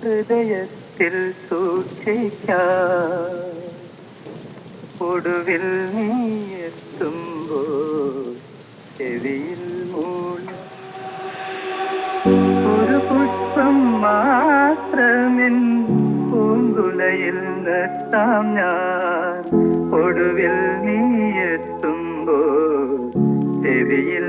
ഹൃദയത്തിൽ സൂക്ഷിക്കൊടുവിൽ നീ എത്തുമ്പോൾ ചെവിയിൽ മൂള ഒരു പുഷ്പം മാത്രമിൻ പൂന്തുലയിൽ നട്ടാം ഞാൻ. ഒടുവിൽ നീ എത്തുമ്പോൾ ചെവിയിൽ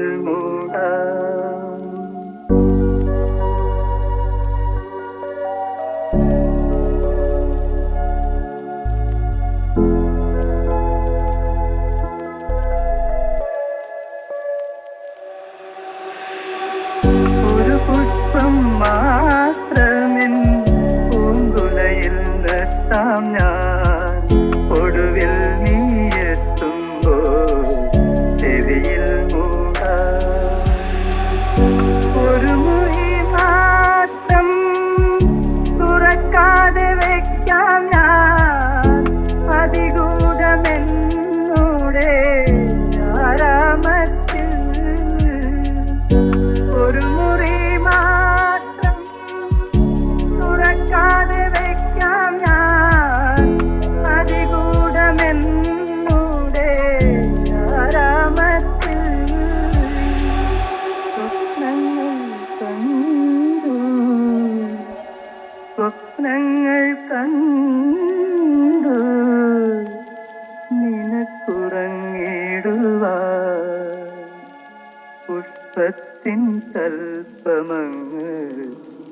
പുഷ്പത്തിൻ തൽപ്പമങ്ങ്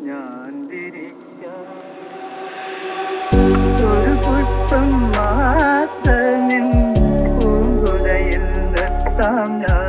ഞാൻ വിരിക്കാം. പുഷ്പം മാത്രം പൂങ്കുലയിൽ നിർത്താം ഞാൻ.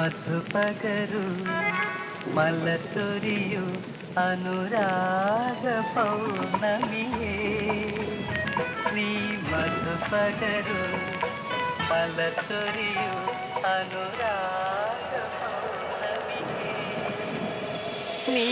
മധുപകരു മലത്തൊരിയു അനുരാഗ പൗർണമിയേ. നീ മധുപകരു മലത്തൊരിയു അനുരാഗ പൗർണമിയേ. നീ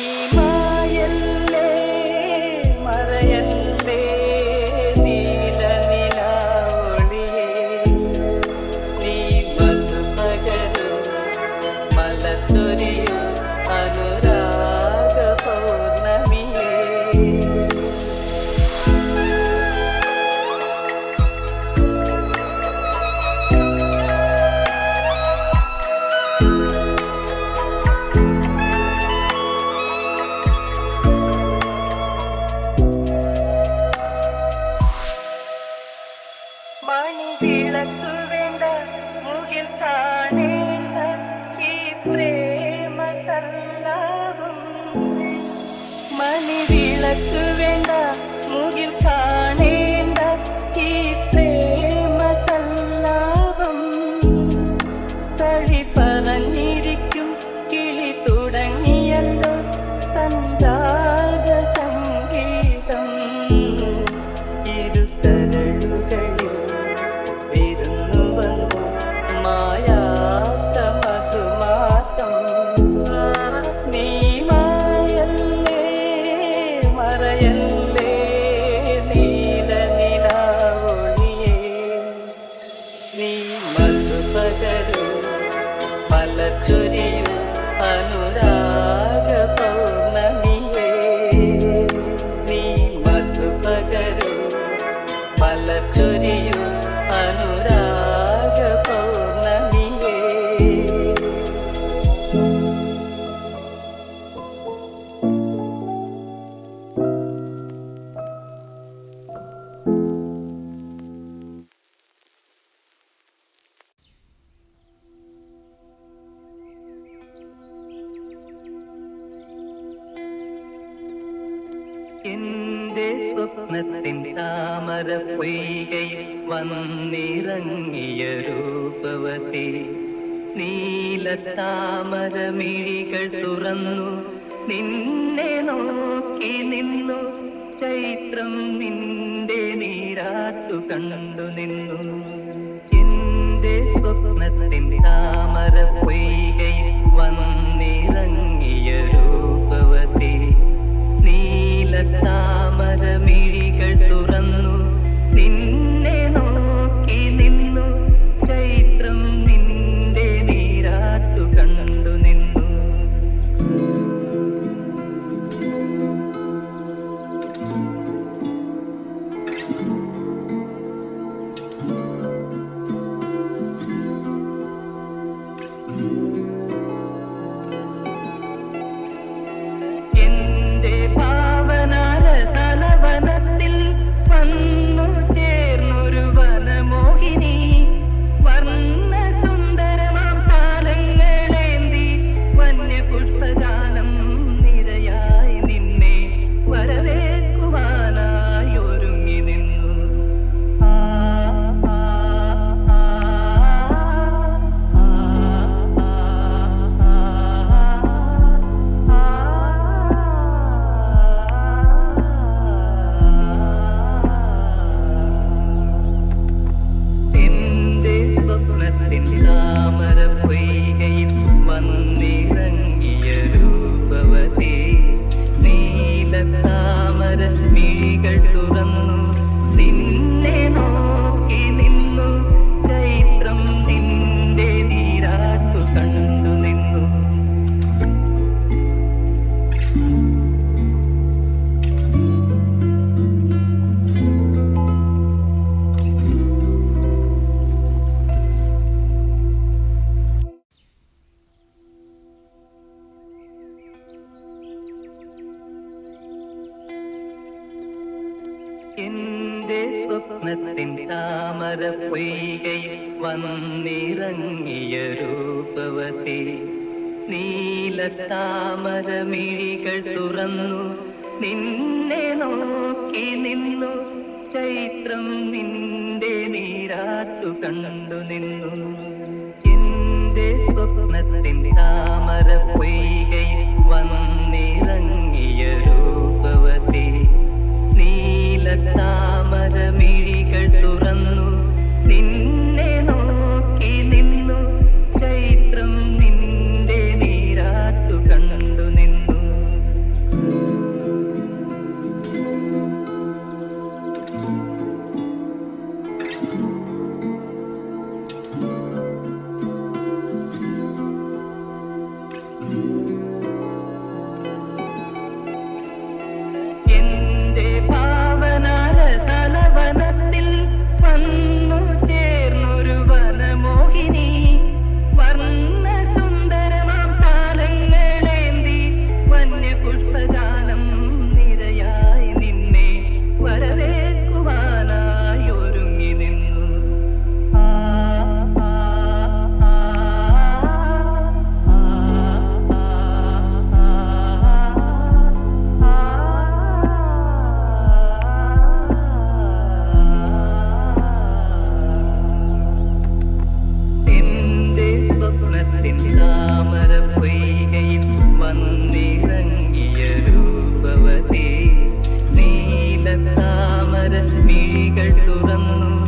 to the. സ്വപ്നത്തിൻ താമര പൊയ്കയിൽ വന്നിറങ്ങിയ രൂപവതി. നീല താമര മിഴികൾ തുറന്നു നിന്നെ നോക്കി നിന്നു. ചൈത്രം നിന്റെ നീരാട്ടു കണ്ടു നിന്നു. എന്റെ സ്വപ്നത്തിൻ താമര പൊയ്കയിൽ വന്നിറങ്ങിയ രൂപവതി. നീല താമര but me. സ്വപ്നത്തിൻ താമര പൊയ്കൈ വന്നിറങ്ങിയ രൂപവതി. നീല താമര മിഴികൾ തുറന്നു. നിന്നെ നോക്കി നിന്നു. ചൈത്രം നിന്റെ നീരാട്ടു കണ്ടു നിന്നു. എന്റെ സ്വപ്നത്തിൻ താമര പൊയ്കൈ വന്നിറങ്ങിയ നീല